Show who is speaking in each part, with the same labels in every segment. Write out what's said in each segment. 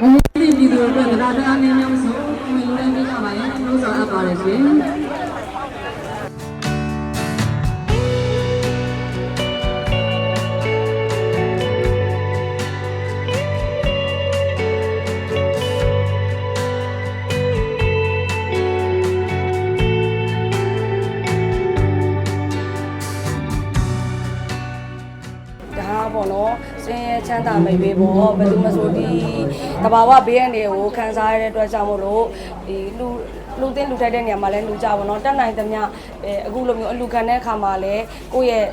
Speaker 1: မင်းပြည်သူတို့အတွက်တရားတရားနည်းများဆုံးအမေလိုလည်းပြကြပါရဲ့လို့ဆိုအပ်ပါတယ်ရှင်
Speaker 2: နော်စင်ရဲ့ချမ်းသာမိတ်ပေးပေါ့ဘယ်သူမဆိုဒီတဘာဝဘေးရန်တွေကိုခံစားရတဲ့အတွက်ကြောင့်မို့လို့ဒီလူလူသိန်းလူထိုက်တဲ့နေရာမှာလည်းလူကြပါတော့တက်နိုင်သမျှအဲအခုလိုမျိုးအလူခံတဲ့အခါမှာလည်းကိုယ့်ရဲ့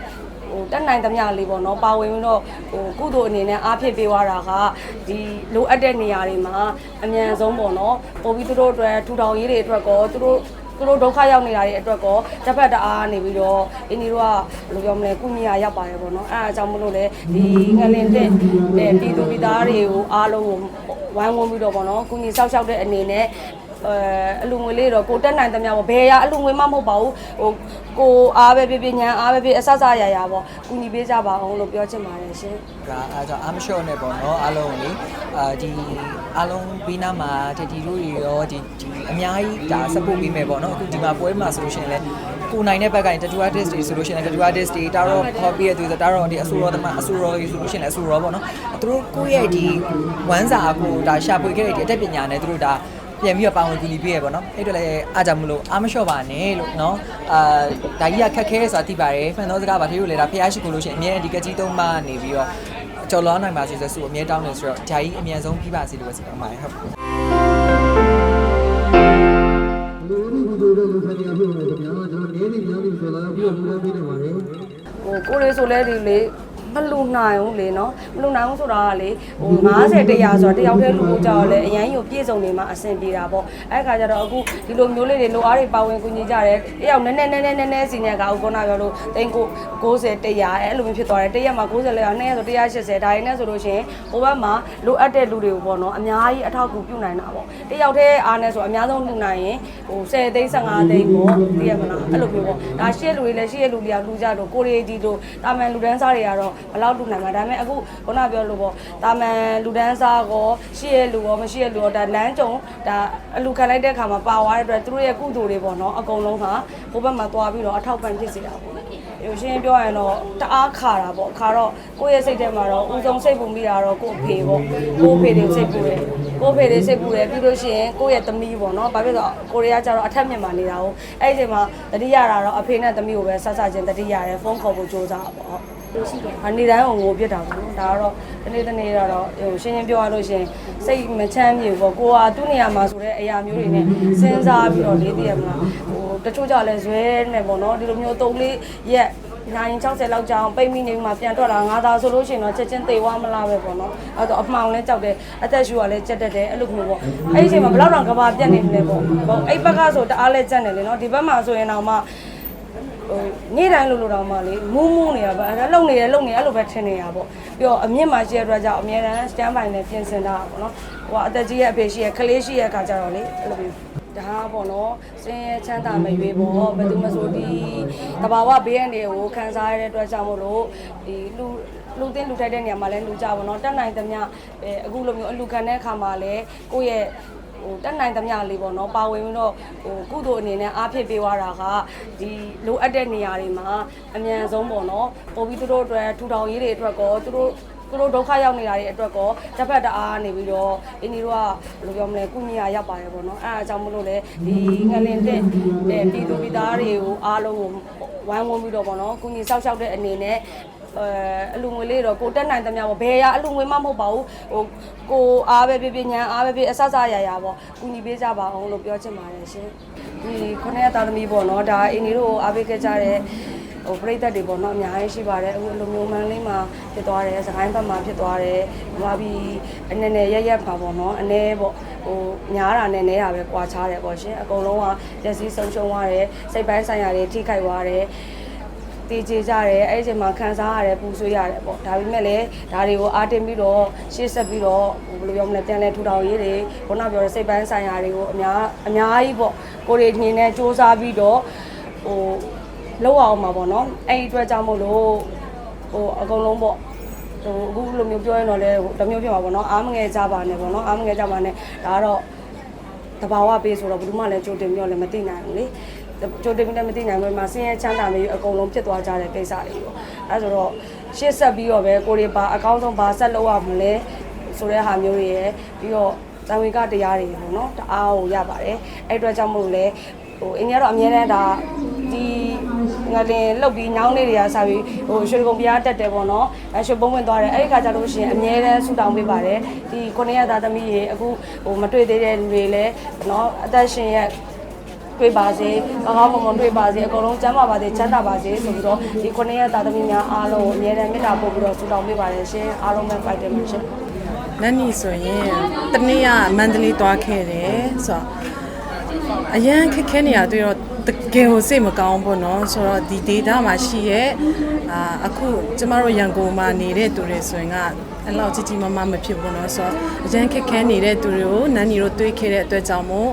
Speaker 2: ဟိုတက်နိုင်သမျှလေးပေါ့နော်ပါဝင်ပြီးတော့ဟိုကုသိုလ်အနေနဲ့အားဖြစ်ပေးသွားတာကဒီလိုအပ်တဲ့နေရာတွေမှာအမြန်ဆုံးပေါ့နော်ပို့ပြီးသူတို့အတွက်ထူထောင်ရေးတွေအတွက်ကောသူတို့ သူတို့ဒုက္ခရောက်နေတာတွေအတွက်ကောတစ်ဖက်တအားနေပြီးတော့အင်းဒီတို့ကဘယ်လိုပြောမလဲကုညီရရောက်ပါတယ်ပေါ့နော်အဲအားကြောင့်မလို့လေဒီငလင်တဲ့တဲ့ပြည်သူပြည်သားတွေကိုအားလုံးကိုဝိုင်းဝန်းပြီးတော့ပေါ့နော်ကုညီဆောက်ရှောက်တဲ့အနေနဲ့ အဲအလူငွေလေးတော့ကိုတက်နိုင်သမျှပေါ့ဘယ်ရအလူငွေမှမဟုတ်ပါဘူးဟိုကိုအားပဲပြပြညာအားပဲပြအဆဆရရပေါ့ကုညီပေးကြပါအောင်လို့ပြောချင်ပါတယ်ရှင်
Speaker 3: ဒါအားကြောင့်အမလျှော့နဲ့ပေါ့နော်အားလုံးလေအာဒီအားလုံးဘေးနားမှာတတီတို့တွေရောဒီဒီအများကြီးဒါ support ပေးမယ်ပေါ့နော်အခုဒီမှာပွဲမှာဆိုလို့ရှိရင်လည်းကိုနိုင်တဲ့ဘက်ကရင် tattoo artist တွေဆိုလို့ရှိရင်လည်း tattoo artist တွေတာတော့ hobby ရဲ့သူဆိုတာတော့ဒီအဆူရောသမားအဆူရောကြီးဆိုလို့ရှိရင်လည်းအဆူရောပေါ့နော်သူတို့ကိုယ့်ရဲ့ဒီဝမ်းစာကိုဒါရှာဖွေခဲ့တဲ့ဒီအတတ်ပညာနဲ့သူတို့ဒါ ပြန်ပြီးတော့ပါဝင်ကူညီပေးရပေါ့နော်အဲ့တော့လည်းအားကြောင့်မလို့အားမလျှော့ပါနဲ့လို့နော်အာဒါကြီးကခက်ခဲဆိုတာသိပါတယ်ဖန်သောစကားပါသေးလို့လေဒါဖះရှိခိုးလို့ရှိရင်အမြဲဒီကကြီးသုံးပါနေပြီးတော့ကြော်လွားနိုင်ပါစေဆိုဆိုအမြဲတောင်းနေဆိုတော့ဂျာကြီးအမြန်ဆုံးပြီးပါစေလို့ပဲဆုတောင်းပါတယ်ဟုတ်
Speaker 1: လူလူတို့တို့လူဆိုင်ရာပြုလို့ခင်ဗျာကျွန်တော်နေနေများပြီဆိုတော့ပြုလို့ပြနေပါတယ်
Speaker 2: ဟိုကိုလေးဆိုလဲဒီလေ မလူနိုင်ဘူးလေနော်မလူနိုင်ဘူးဆိုတာကလေဟို90တရားဆိုတာတယောက်တည်းလူကိုကြောက်လဲအရန်ယူပြည့်စုံနေမှအဆင်ပြေတာပေါ့အဲ့ခါကျတော့အခုဒီလိုမျိုးလေးတွေလိုအားတွေပါဝင်ကူညီကြတယ်တယောက်နည်းနည်းနည်းနည်းနည်းနည်းစီညက်ကအခုကပြောလို့တိန်ကို90တရားအဲ့လိုမျိုးဖြစ်သွားတယ်တရက်မှာ90လဲအောင်200ဆို180ဒါရင်းနဲ့ဆိုလို့ရှိရင်ဟိုဘက်မှာလိုအပ်တဲ့လူတွေကိုပေါ့နော်အများကြီးအထောက်အကူပြုနိုင်တာပေါ့တယောက်တည်းအားနဲ့ဆိုအများဆုံးလူနိုင်ရင်ဟို10သိန်း15သိန်းပေါ့သိရမလားအဲ့လိုမျိုးပေါ့ဒါရှေ့လူတွေလည်းရှေ့လူတွေကလူကြတော့ကိုရီဒီတို့တာမန်လူတန်းစားတွေကတော့ဘယ်လောက်လူနိုင်မှာဒါပေမဲ့အခုခုနပြောလို့ပေါ့တာမန်လူတန်းစားကောရှေ့လူရောမရှိရလူရောဒါလမ်းကြုံဒါအလူခံလိုက်တဲ့ခါမှာပါသွားတဲ့အတွက်သူတို့ရဲ့ကုသိုလ်တွေပေါ့နော်အကုန်လုံးဟာဟိုဘက်မှာသွားပြီးတော့အထောက်ပံ့ဖြစ်စေတာပေါ့ ဟိုရှင်းပြောရရင်တော့တအားခါတာပေါ့ခါတော့ကိုယ့်ရဲ့စိတ်ထဲမှာတော့ဦးဆုံးစိတ်ပူမိတာတော့ကိုယ့်အဖေပေါ့ကိုယ့်အဖေတွေစိတ်ပူတယ်ကိုယ့်အဖေတွေစိတ်ပူတယ်ပြီးလို့ရှိရင်ကိုယ့်ရဲ့သမီးပေါ့နော်ဘာဖြစ်လို့ကိုရီးယားကျတော့အထက်မြင့်မှာနေတာဟုတ်အဲ့ဒီအချိန်မှာတတိယတာတော့အဖေနဲ့သမီးကိုပဲဆက်ဆက်ချင်းတတိယရတယ်ဖုန်းခေါ်ဖို့စူးစမ်းတာပေါ့ဟုတ်ရှိတယ်အနေတိုင်းကိုငိုပြစ်တာပေါ့နော်ဒါကတော့တနေ့တနေ့တော့ဟိုရှင်းရှင်းပြောရလို့ရှိရင်စိတ်မချမ်းမြေပေါ့ကိုကသူ့နေရာမှာဆိုတဲ့အရာမျိုးတွေနဲ့စဉ်းစားပြီးတော့လေးတည်ရမလားဟို တချို့ကြလည်းဇွဲနေပေါ့နော်ဒီလိုမျိုးတုံးလေးရက်နိုင်60လောက်ကြာအောင်ပိတ်မိနေမှပြန်ထွက်လာငါသာဆိုလို့ရှိရင်တော့ချက်ချင်းသေသွားမလားပဲပေါ့နော်အဲ့တော့အမှောင်လဲကြောက်တယ်အသက်ရှူကလည်းကြက်တက်တယ်အဲ့လိုမျိုးပေါ့အဲ့ဒီအချိန်မှာဘယ်လောက်တောင်ကဘာပြတ်နေမလဲပေါ့ပေါ့အဲ့ဘက်ကဆိုတအားလဲကြက်နေလေနော်ဒီဘက်မှာဆိုရင်တော့မှဟိုနေ့တိုင်းလို့လို့တော့မှလေမူးမူးနေတာပဲအဲ့ဒါလုံနေတယ်လုံနေအဲ့လိုပဲထင်နေတာပေါ့ပြီးတော့အမြင့်မှာရှိရတဲ့အတွက်ကြောင့်အများတန်းစတန်ဘိုင်နဲ့ပြင်ဆင်တာပေါ့နော်ဟိုကအသက်ကြီးရဲ့အဖေရှိရဲ့ကလေးရှိရဲ့အခါကျတော့လေအဲ့လိုမျိုး ဒါကပေါ့နော်စင်ရဲ့ချမ်းသာမိတ်ပေးပေါ့ဘယ်သူမဆိုဒီတဘာဝဘေးရန်တွေကိုခံစားရတဲ့အတွက်ကြောင့်မို့လို့ဒီလူလူသိန်းလူထိုက်တဲ့နေရာမှာလည်းလူကြပါတော့တက်နိုင်သမျှအဲအခုလိုမျိုးအလူခံတဲ့အခါမှာလည်းကိုယ့်ရဲ့ဟိုတက်နိုင်သမျှလေးပေါ့နော်ပါဝင်ပြီးတော့ဟိုကုသိုလ်အနေနဲ့အားဖြစ်ပေးသွားတာကဒီလိုအပ်တဲ့နေရာတွေမှာအမြန်ဆုံးပေါ့နော်ပို့ပြီးသူတို့အတွက်ထူထောင်ရေးတွေအတွက်ကောသူတို့ သူတို့ဒုက္ခရောက်နေတာတွေအတွက်ကောတစ်ဖက်တအားနေပြီးတော့အင်းဒီတို့ကဘယ်လိုပြောမလဲကုညီရရောက်ပါတယ်ပေါ့နော်အဲအားကြောင့်မလို့လေဒီငလင်တဲ့တဲ့ပြည်သူပြည်သားတွေကိုအားလုံးကိုဝိုင်းဝန်းပြီးတော့ပေါ့နော်ကုညီဆောက်ရှောက်တဲ့အနေနဲ့အဲအလူငွေလေးတော့ကိုတက်နိုင်သမျှပေါ့ဘယ်ရအလူငွေမှမဟုတ်ပါဘူးဟိုကိုအားပဲပြပြညာအားပဲပြအဆဆရရပေါ့ကုညီပေးကြပါအောင်လို့ပြောချင်ပါတယ်ရှင်ဒီခုနှစ်သားသမီးပေါ့နော်ဒါအင်းဒီတို့အားပေးခဲ့ကြတဲ့ ဟိုပြိသက်တွေပေါ့နော်အများကြီးရှိပါတယ်အခုလိုမျိုးမန်းလေးမှာဖြစ်သွားတယ်စကိုင်းဘက်မှာဖြစ်သွားတယ်ဟိုပြီးအနေနဲ့ရက်ရက်ပါပေါ့နော်အနေပေါ့ဟိုညားတာနဲ့နဲတာပဲကွာခြားတယ်ပေါ့ရှင်အကုန်လုံးကရက်စီးဆုံးရှုံးသွားတယ်စိတ်ပိုင်းဆိုင်ရာတွေထိခိုက်သွားတယ်တည်ကြကြတယ်အဲ့ဒီအချိန်မှာခံစားရတယ်ပူဆွေးရတယ်ပေါ့ဒါပေမဲ့လည်းဒါတွေကိုအားတင်ပြီးတော့ရှေ့ဆက်ပြီးတော့ဟိုဘယ်လိုပြောမလဲပြန်လဲထူထောင်ရေးတွေခုနပြောတဲ့စိတ်ပိုင်းဆိုင်ရာတွေကိုအများအများကြီးပေါ့ကိုရီနေနဲ့စူးစမ်းပြီးတော့ဟို လောက်အောင်မှာပေါ့နော်အဲ့ဒီအတွက်ကြောင့်မို့လို့ဟိုအကုန်လုံးပေါ့ဟိုအခုလိုမျိုးပြောရင်တော့လေဟိုတစ်မျိုးဖြစ်မှာပေါ့နော်အားမငယ်ကြပါနဲ့ပေါ့နော်အားမငယ်ကြပါနဲ့ဒါကတော့တဘာဝပေးဆိုတော့ဘယ်သူမှလည်းကြိုတင်ပြီးတော့လည်းမသိနိုင်ဘူးလေကြိုတင်ပြီးလည်းမသိနိုင်ဘူးမှာဆင်းရဲချမ်းသာမျိုးအကုန်လုံးဖြစ်သွားကြတဲ့ကိစ္စတွေပေါ့အဲဆိုတော့ရှေ့ဆက်ပြီးတော့ပဲကိုရီပါအကောင်းဆုံးဘာဆက်လုပ်ရမလဲဆိုတဲ့ဟာမျိုးတွေရယ်ပြီးတော့တန်ဝေကတရားတွေပေါ့နော်တအားကိုရပါတယ်အဲ့အတွက်ကြောင့်မို့လို့လေဟိုအင်းကတော့အများနဲ့ဒါဒီ ငါတင်လှုပ်ပြီးညောင်းလေးတွေကစားပြီးဟိုရွှေကုံပြားတက်တယ်ပေါ့နော်အဲရွှေပုံးဝင်သွားတယ်အဲ့ဒီခါကျလို့ရှိရင်အများနဲ့ဆူတောင်းပေးပါတယ်ဒီခုနှစ်ရက်သားသမီးရေအခုဟိုမတွေ့သေးတဲ့လူတွေလည်းနော်အသက်ရှင်ရဲ့တွေ့ပါစေကောင်းကောင်းမွန်မွန်တွေ့ပါစေအကုန်လုံးကျမ်းပါပါစေချမ်းသာပါစေဆိုပြီးတော့ဒီခုနှစ်ရက်သားသမီးများအားလုံးကိုအများနဲ့မေတ္တာပို့ပြီးတော့ဆူတောင်းပေးပါတယ်ရှင်အားလုံးပဲဖိုက်တယ်လို့ရှင်
Speaker 4: နန်းနီဆိုရင်တနေ့ကမန္တလေးသွားခဲ့တယ်ဆိုတော့အရန်ခက်ခဲနေရတွေ့တော့ တကယ်ကိုစိတ်မကောင်းဘူးเนาะဆိုတော့ဒီ data မှာရှိရဲ့အာအခုကျမတို့ရန်ကုန်မှာနေတဲ့သူတွေဆိုရင်ကအဲ့လောက်ကြီးကြီးမားမားမဖြစ်ဘူးเนาะဆိုတော့အရန်ခက်ခဲနေတဲ့သူတွေကိုနန်းနီတို့တွေးခဲ့တဲ့အတွက်ကြောင့်မို့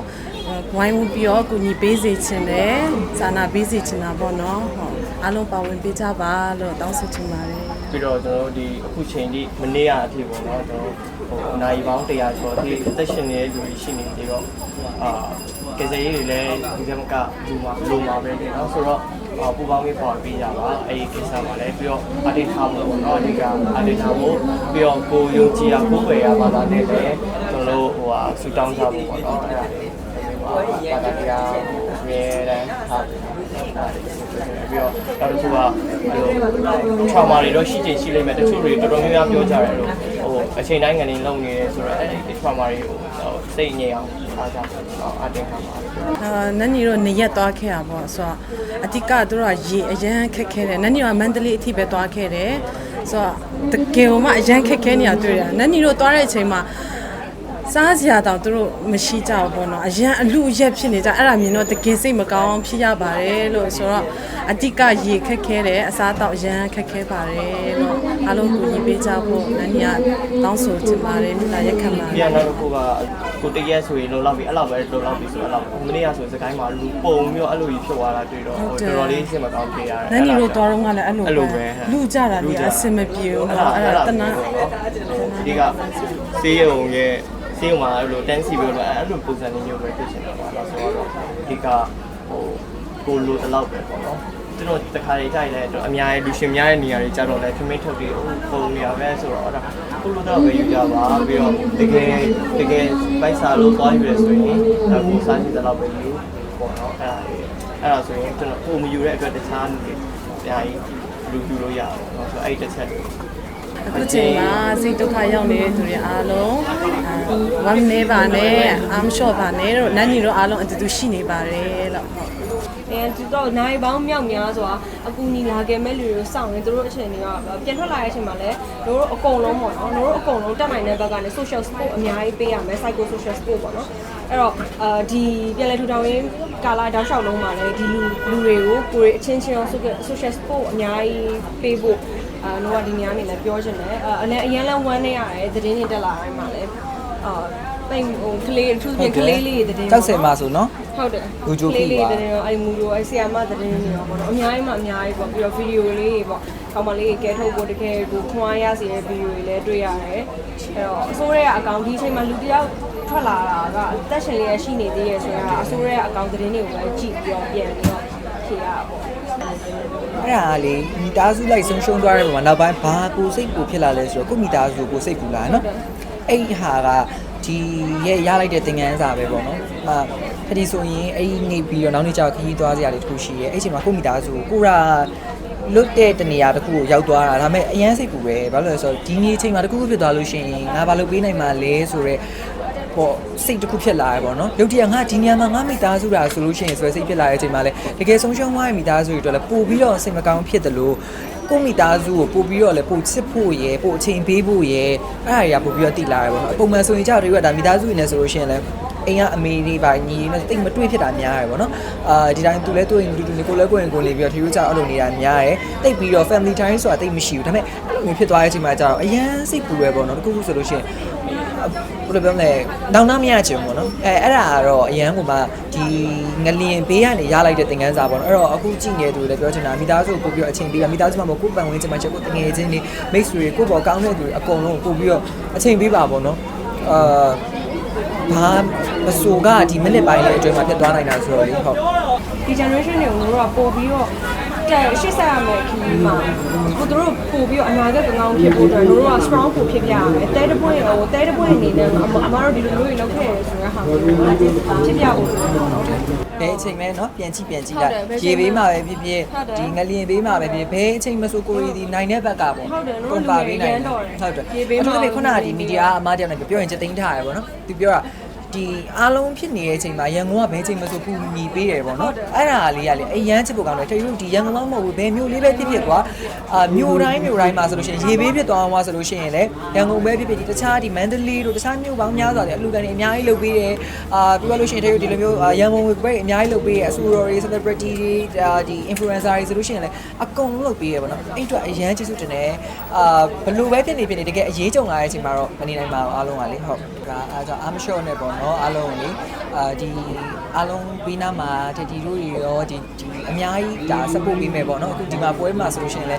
Speaker 4: ဝိုင်းဝန်းပြီးတော့ကုညီပေးစေချင်တယ်စာနာပေးစေချင်တာပေါ့เนาะဟုတ်အားလုံးပါဝင်ပေးကြပါလို့တောင်းဆိုချင်ပါတယ်
Speaker 5: ပြီးတော့ကျွန်တော်တို့ဒီအခုချိန်ဒီမနေ့ကအထိပေါ့နော်ကျွန်တော်ဟိုနိုင်ပေါင်း100ကျော်ဒီအသက်ရှင်နေတဲ့လူတွေရှိနေပြီးတော့အာ ကစားရေးတွေလည်းဒီကမကလူမှာလူမှာပဲနေနော်ဆိုတော့အာပူပေါင်းလေးပေါ်ပေးကြပါအဲဒီကိစ္စမှာလည်းပြီးတော့အတိတ်ထားဖို့ပေါ့နော်အတိတ်ကအတိတ်ထားဖို့ပြီးတော့ကိုယုံကြည်ရကိုယ်ဝယ်ရပါတာနဲ့လည်းကျွန်တော်တို့ဟိုဟာဆူတောင်းထားဖို့ပေါ့နော်အဲ့ဒါလေးပါတာတရားမြဲတမ်းထားပြီးတော့နောက်တစ်ခုကဟို trauma တွေတော့ရှိချင်ရှိလိမ့်မယ်တချို့တွေတော်တော်များများပြောကြတယ်လို့ဟိုအချိန်တိုင်းငနေလုံနေတယ်ဆိုတော့အဲ့ဒီ trauma တွေကိုစိတ်ငြိမ်အောင် အားကြတယ်အတင်ခံပါတယ်
Speaker 4: အာနန်းနီတို့နေရက်သွားခဲ့တာပေါ့ဆိုတော့အတိကသူတို့ကရေအရန်ခက်ခဲတယ်နန်းနီကမန္တလေးအထိပဲသွားခဲ့တယ်ဆိုတော့တကယ်မှအရန်ခက်ခဲနေရတွေ့တယ်နန်းနီတို့သွားတဲ့အချိန်မှာစားစရာတောင်သူတို့မရှိကြဘူးပေါ့နော်အရန်အလူအရက်ဖြစ်နေကြအဲ့ဒါမြင်တော့တကယ်စိတ်မကောင်းဖြစ်ရပါတယ်လို့ဆိုတော့အတိကရေခက်ခဲတယ်အစားတော့အရန်ခက်ခဲပါတယ်လို့အားလုံးကိုညီပေးကြဖို့နန်းနီကတောင်းဆိုချင်ပါတယ်မိသားရက်ခံပါတ
Speaker 5: ပြီး
Speaker 4: ယ်
Speaker 5: တော့နောက်တစ်ခုက ကိုတရက်ဆိုရင်လုံလောက်ပြီအဲ့လောက်ပဲလုံလောက်ပြီဆိုတော့မနေ့ကဆိုစကိုင်းမှာလူပုံပြီးတော့အဲ့လိုကြီးဖြစ်သွားတာတွေ့တော့တော်တော်လေးအဆင်မကောင်းခဲ့ရတယ်။
Speaker 4: နန်းနီတို့တော်တော့ကလည်းအဲ့လို
Speaker 5: ပဲ
Speaker 4: လူကြတာတွေအဆင်မပြေဘူး။အဲ့ဒါတနာ
Speaker 5: ဒီကစေးရုံရဲ့စေးရုံမှာအဲ့လိုတန်းစီပြီးတော့အဲ့လိုပုံစံမျိုးပဲဖြစ်နေတာပါ။ဆိုတော့ဒီကဟိုကိုလိုတလောက်ပဲပေါ့နော်။ ကျွန်တော်တခါလေးကြိုက်လဲကျွန်တော်အများကြီးလူရှင်များတဲ့နေရာတွေကြတော့လဲခမင်းထုတ်ပြီးဟိုပုံနေရပဲဆိုတော့အဲ့ဒါခုလိုတော့ပဲယူကြပါပြီးတော့တကယ်တကယ်ပိုက်စာလို့သွားယူရဲဆိုရင်ဒါကိုစားရှိသလောက်ပဲယူပေါ့နော်အဲ့ဒါအဲ့ဒါဆိုရင်ကျွန်တော်ဟိုမယူတဲ့အတွက်တခြားနေပြားကြီးလူလူလို့ရအောင်နော်ဆိုတော့အဲ့ဒီတစ်ချက်
Speaker 4: အခုချိန်မှာစိတ်ဒုက္ခရောက်နေတဲ့သူတွေအားလုံးဝမ်းနေပါနဲ့ I'm sure ပါနဲ့တို့နန်းညီတို့အားလုံးအတူတူရှိနေပါတယ်လို့ဟုတ်
Speaker 6: အဲဒီတော့နိုင်ပေါင်းမြောက်များစွာအကူညီလာခဲ့မဲ့လူတွေကိုစောင့်နေသူတို့အချိန်တွေကပြန်ထွက်လာတဲ့အချိန်မှာလည်းတို့အကုန်လုံးပေါ့နော်တို့အကုန်လုံးတက်နိုင်တဲ့ဘက်ကနေ social support အများကြီးပေးရမယ် psycho social support ပေါ့နော်အဲ့တော့အာဒီပြန်လည်ထူထောင်ရင်းကာလာတောက်လျှောက်လုံးမှာလည်းဒီလူလူတွေကိုကိုယ်အချင်းချင်းရော social support အများကြီးပေးဖို့အာတော့ဒီနေရာနေလည်းပြောချင်တယ်အာအရင်အရန်လန်းဝမ်းနေရတယ်သတင်းတွေတက်လာတိုင်းမှာလည်းအာပိတ်ဟိုကလေးသူပြင်ကလေးလေးတွေသတင်း
Speaker 3: ကြောက်စင်မှာဆိုနော်
Speaker 6: ဟုတ်တယ်
Speaker 3: လူကြိုဖိပါ
Speaker 6: လေးလေးတဲ့အဲ့မူတို့အဲ့ဆီယာမသတင်းတွေရောပေါ့နော်အများကြီးမှအများကြီးပေါ့ပြီးတော့ဗီဒီယိုလေးတွေပေါ့ကောင်မလေးကဲထုတ်ဖို့တကယ်ကိုခွန်အားရစေတဲ့ဗီဒီယိုတွေလည်းတွေ့ရတယ်အဲ့တော့အစိုးရရဲ့အကောင့်ဒီအချိန်မှာလူတယောက်ထွက်လာတာကတက်ရှင်လေးရရှိနေသေးရဲ့ဆိုရင်အစိုးရရဲ့အကောင့်သတင်းတွေကိုလည်းကြည့်ပြီးတော့ပြန်ပြီးတော့ဖြေရတာပေါ့
Speaker 3: အဲ့ဒါကလေမိသားစုလိုက်ဆုံးရှုံးသွားတဲ့ပုံမှာနောက်ပိုင်းဘာကိုစိတ်ကိုဖြစ်လာလဲဆိုတော့ကိုမိသားစုကိုစိတ်ပူလာနော်အဲ့ဒီဟာကဒီရဲ့ရလိုက်တဲ့သင်ခန်းစာပဲပေါ့နော်အာ ခဒီဆိုရင်အဲ့ဒီနေပြီးတော့နောက်နေ့ကျတော့ခရီးသွားစရာတွေတခုရှိရဲအဲ့ချိန်မှာကိုမိသားစုကိုရာလွတ်တဲ့တနေရာတစ်ခုကိုရောက်သွားတာဒါပေမဲ့အရန်စိတ်ပူပဲဘာလို့လဲဆိုတော့ဒီနေ့ချိန်မှာတစ်ခုခုဖြစ်သွားလို့ရှိရင်ငါဘာလုပ်ပေးနိုင်မှာလဲဆိုတော့ပေါ့စိတ်တစ်ခုဖြစ်လာရပေါ့နော်ရုပ်တရက်ငါဒီညမှာငါမိသားစုတာဆိုလို့ရှိရင်ဆိုရယ်စိတ်ဖြစ်လာတဲ့အချိန်မှာလေတကယ်ဆုံးရှုံးသွားရဲ့မိသားစုတွေအတွက်လည်းပို့ပြီးတော့စိတ်မကောင်းဖြစ်တယ်လို့ ကိုယ့်မိသားစုကိုပို့ပြီးတော့လည်းပို့ချစ်ဖို့ရယ်ပို့အချိန်ပေးဖို့ရယ်အဲ့ဒါတွေကပို့ပြီးတော့တည်လာရပေါ့နော်ပုံမှန်ဆိုရင်ကြောက်တွေကဒါမိသားစုတွေနဲ့ဆိုလို့ရှိရင်လည်းအိမ်ကအမေတွေပါညီတွေနဲ့တိတ်မတွေ့ဖြစ်တာများရယ်ပေါ့နော်အာဒီတိုင်းသူလဲတွေ့ရင်တူတူနေကိုလဲကိုရင်ကိုနေပြီးတော့ထီရိုးကြောက်အဲ့လိုနေတာများရယ်တိတ်ပြီးတော့ family time ဆိုတာတိတ်မရှိဘူးဒါပေမဲ့အဲ့လိုမျိုးဖြစ်သွားတဲ့အချိန်မှာကျတော့အရန်စိတ်ပူရယ်ပေါ့နော်တခုခုဆိုလို့ရှိရင် ဘယ်လိုပြောမလဲနောင်နာမရချင်ဘူးပေါ့နော်အဲအဲ့ဒါကတော့အရန်ကမှဒီငလျင်ဘေးကနေရလိုက်တဲ့သင်ခန်းစာပေါ့နော်အဲ့တော့အခုကြည့်နေသူလည်းပြောချင်တာမိသားစုကိုပို့ပြီးတော့အချိန်ပေးပါမိသားစုမှာမဟုတ်ကိုယ်ပန်ဝင်ချင်မှချက်ကိုတငယ်ချင်းတွေမိတ်ဆွေတွေကိုယ့်ဘောကောင်းတဲ့သူတွေအကုန်လုံးပို့ပြီးတော့အချိန်ပေးပါပေါ့နော်အာဘာမဆိုကဒီမိနစ်ပိုင်းလေးအတွင်းမှာဖြစ်သွားနိုင်တာဆိုတော့လေဟုတ်
Speaker 6: ဒီ generation တွေကိုတို့ကပို့ပြီးတော့ တဲ့ရှစ်ဆက်ရမယ်ခီးမှာကိုတို့ပို့ပြီးတော့အနာဂတ်ကောင်းဖြစ်ဖို့အတွက်တို့က strong ပို့ဖြစ်ပြရမယ်တဲတပွင့်ဟိုတဲတပွင့်အနေနဲ့အမအမတို့ဒီလိုမျိုးတွေလုပ်ခဲ့ရဆိုတဲ့ဟာမျိုးဖြစ်ပြဖို့ဆိုတော့
Speaker 3: ဘယ်အချိန်မဲเนาะပြန်ကြည့်ပြန်ကြည့်
Speaker 6: ဟုတ်
Speaker 3: လိုက်
Speaker 6: တယ်ဘယ်အချိန်
Speaker 3: ရေဘေးမှာပဲဖြစ်ဖြစ်
Speaker 6: ဟုတ်တယ်
Speaker 3: ဒီငလျင်ဘေးမှာပဲဖြစ်ဖြစ်ဘယ်အချိန်မဆိုကိုရီဒီနိုင်တဲ့ဘက်ကပေါ့
Speaker 6: ဟုတ်တယ်
Speaker 3: ကွန်ပါပေးနိုင်တယ်
Speaker 6: လူငယ်ရမ်းတော့တယ်
Speaker 3: ဟုတ်တယ်
Speaker 6: ရေဘေး
Speaker 3: အထူးသဖြင့်
Speaker 6: မှာ
Speaker 3: ခုနကဒီမီဒီယာအမားတယောက်နဲ့ပြောရင်ချက်သိမ်းထားရပေါ့နော်သူပြောတာ ဒီအားလုံးဖြစ်နေတဲ့အချိန်မှာရန်ကုန်ကဘယ်အချိန်မဆိုပူညီပေးတယ်ပေါ့နော်အဲ့ဒါလေးကလေအရန်ချစ်ဖို့ကောင်းတယ်တကယ်လို့ဒီရန်ကုန်မှမဟုတ်ဘူးဘယ်မြို့လေးပဲဖြစ်ဖြစ်ကွာအာမြို့တိုင်းမြို့တိုင်းမှာဆိုလို့ရှိရင်ရေဘေးဖြစ်သွားအောင်ဆိုလို့ရှိရင်လေရန်ကုန်ပဲဖြစ်ဖြစ်ဒီတခြားဒီမန္တလေးတို့တခြားမြို့ပေါင်းများစွာတွေအလူကန်တွေအများကြီးလုပ်ပေးတယ်အာပြောလို့ရှိရင်တကယ်လို့ဒီလိုမျိုးအာရန်ကုန်ပဲအများကြီးလုပ်ပေးတယ်အဆူရော်တွေ celebrity တွေဒါဒီ influencer တွေဆိုလို့ရှိရင်လေအကုန်လုံးလုပ်ပေးရပေါ့နော်အဲ့အတွက်အရန်ကျေးဇူးတင်တယ်အာဘယ်လိုပဲဖြစ်နေဖြစ်နေတကယ်အရေးကြုံလာတဲ့အချိန်မှာတော့မနေနိုင်ပါဘူးအားလုံးကလေဟုတ် ဒါအားကြောင့် I'm sure နဲ့ပေါ့နော်အားလုံးလေအာဒီအားလုံးပြီးနားမှာတတီတို့တွေရောဒီဒီအများကြီးဒါ support ပေးမယ်ပေါ့နော်အခုဒီမှာပွဲမှာဆိုလို့ရှိရင်လေ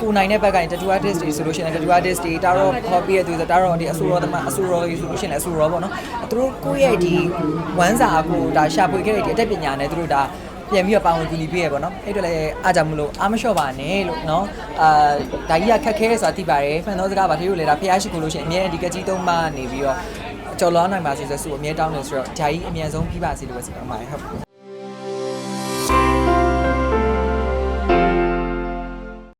Speaker 3: ကိုနိုင်တဲ့ဘက်ကနေ tattoo artist တွေဆိုလို့ရှိရင် tattoo artist တွေတာတော့ copy ရသူဆိုတာတော့ဒီအဆူရောသမားအဆူရောကြီးဆိုလို့ရှိရင်လည်းအဆူရောပေါ့နော်သူတို့ကိုယ့်ရဲ့ဒီဝမ်းစာကိုဒါရှာဖွေခဲ့တဲ့ဒီအတတ်ပညာနဲ့သူတို့ဒါပြန်ပြီးတော့ပါဝင်ကူညီပေးရပေါ့နော်အဲ့တော့လည်းအားကြောင့်မလို့အားမလျှော့ပါနဲ့လို့နော်အာဒါကြီးကခက်ခဲဆိုတာသိပါတယ်ဖန်သောစကားပါသေးလို့လေဒါဖျားရှိခိုးလို့ရှိရင်အမြဲတမ်းဒီကကြီးသုံးပါနေပြီးတော့ ကြော်လွားနိုင်ပါစေဆိုဆိုအမြဲတောင်းနေဆိုတော့ဒါကြီးအမြန်ဆုံးပြီးပါစေလို့ပဲဆုတောင်းပါတယ်ဟုတ်